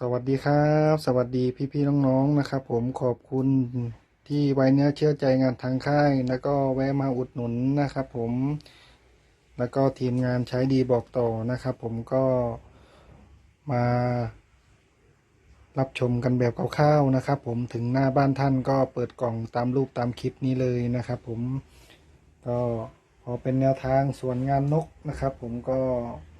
สวัสดีครับ สวัสดีพี่ๆน้องๆนะครับ ผมขอบคุณที่ไว้เนื้อเชื่อใจงานทางค่าย แล้วก็แวะมาอุดหนุนนะครับ ผมแล้วก็ทีมงานใช้ดีบอกต่อนะครับ ผมก็มารับชมกันแบบคร่าวๆนะครับ ผมถึงหน้าบ้านท่านก็เปิดกล่องตามรูปตามคลิปนี้เลยนะครับ ผมก็ พอเป็นแนวทางส่วนงานนกนะครับ ผมก็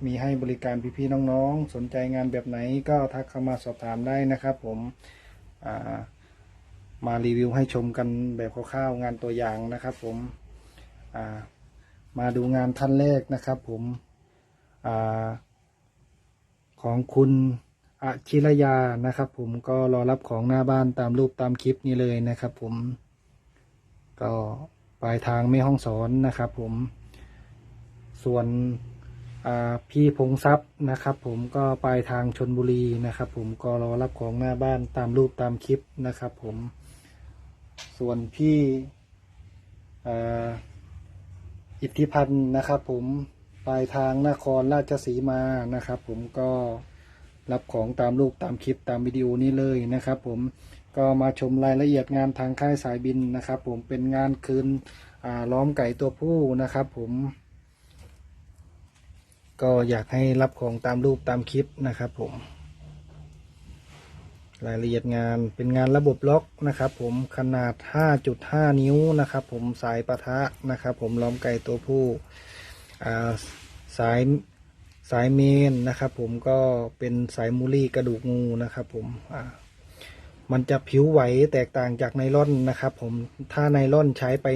มีให้บริการพี่ๆน้องๆ สนใจงานแบบไหนก็ทักเข้ามาสอบถามได้นะครับ ผมามารีวิวให้ชมกันแบบคร่าวๆงานตัวอย่างนะครับ ผมามาดูงานท่านแรกนะครับ ผมอของคุณอาชิรยานะครับ ผมก็รอรับของหน้าบ้านตามรูปตามคลิปนี้เลยนะครับ ผมก็ ปลายทางไม่ห้องสอนนะครับ ผม ส่วนพี่พงทรัพย์นะครับ ผมก็ปลายทางชนบุรีนะครับ ผมก็รอรับของหน้าบ้านตามรูปตามคลิปนะครับ ผม ส่วนพี่อิทธิพันธ์นะครับ ผมปลายทางนครราชสีมานะครับ ผมก็ รับของตามรูปตามคลิปตามวิดีโอนี้เลยนะครับผมก็มาชมรายละเอียดงานทางค่ายสายบินนะครับ ผมเป็นงานคืนล้อมไก่ตัวผู้นะครับ ผม ก็อยากให้รับของตามรูปตามคลิปนะครับ ผม รายละเอียดงานเป็นงานระบบล็อกนะครับ ผมขนาด 5.5 นิ้วนะครับ ผมสายปะทะนะครับ ผมล้อมไก่ตัวผู้สาย สายเมนนะครับ ผมก็เป็นสายมูลี่กระดูกงูนะครับผมอ่ามันจะผิวไหวแตกต่างจากไนล่อนนะครับ ผมถ้าไนล่อนใช้ไป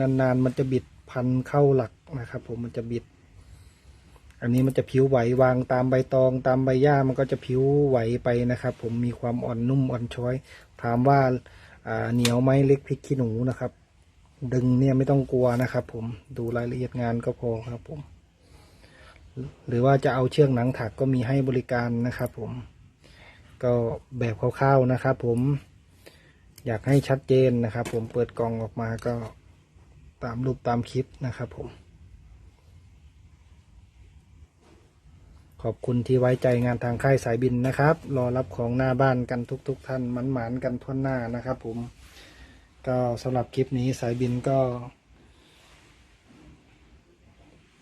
นานๆ มันจะบิดพันเข้าหลักนะครับ ผมมันจะบิด อันนี้มันจะผิวไหววางตามใบตองตามใบหญ้ามันก็จะผิวไหวไปนะครับ ผมมีความอ่อนนุ่มอ่อนช้อย ถามว่าอ่าเหนียวไหมเล็กพริกขี้หนูนะครับ ดึงเนี่ยไม่ต้องกลัวนะครับ ผมดูรายละเอียดงานก็พอครับผม หรือว่าจะเอาเชือกหนังถักก็มีให้บริการนะครับผม ก็แบบคร่าวๆนะครับผม อยากให้ชัดเจนนะครับ ผมเปิดกล่องออกมาก็ตามรูปตามคลิปนะครับผม ขอบคุณที่ไว้ใจงานทางค่ายสายบินนะครับ รอรับของหน้าบ้านกันทุกๆทท่านมันหมานกันทั่วหน้านะครับผม ก็สำหรับคลิปนี้สายบินก็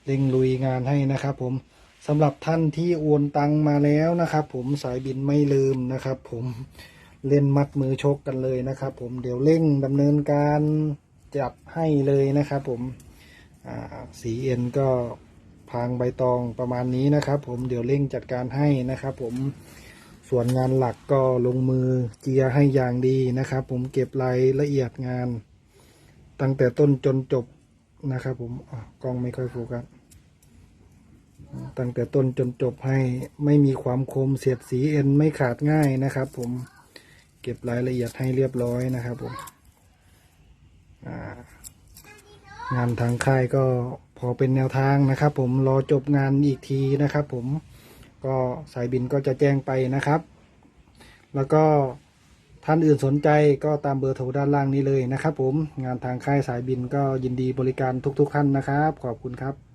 เร่งลุยงานให้นะครับ ผมสำหรับท่านที่โอนตังมาแล้วนะครับ ผมสายบินไม่ลืมนะครับ ผมเล่นมัดมือชกกันเลยนะครับ ผมเดี๋ยวเร่งดำเนินการจับให้เลยนะครับ ผมสีเอ็นก็พางใบตองประมาณนี้นะครับ ผมเดี๋ยวเร่งจัดการให้นะครับ ผมส่วนงานหลักก็ลงมือเจียให้อย่างดีนะครับ ผมเก็บรายละเอียดงาน ตั้งแต่ต้นจนจบนะครับ ผมกล้องไม่ค่อยโฟกัส ตั้งแต่ต้นจนจบให้ไม่มีความคมเสียดสีเอ็นไม่ขาดง่ายนะครับ ผมเก็บรายละเอียดให้เรียบร้อยนะครับผมงานทางค่ายก็พอเป็นแนวทางนะครับ ผมรอจบงานอีกทีนะครับ ผมก็สายบินก็จะแจ้งไปนะครับ แล้วก็ท่านอื่นสนใจก็ตามเบอร์โทรด้านล่างนี้เลยนะครับ ผมงานทางค่ายสายบินก็ยินดีบริการทุก ๆ ท่านนะครับ ขอบคุณครับ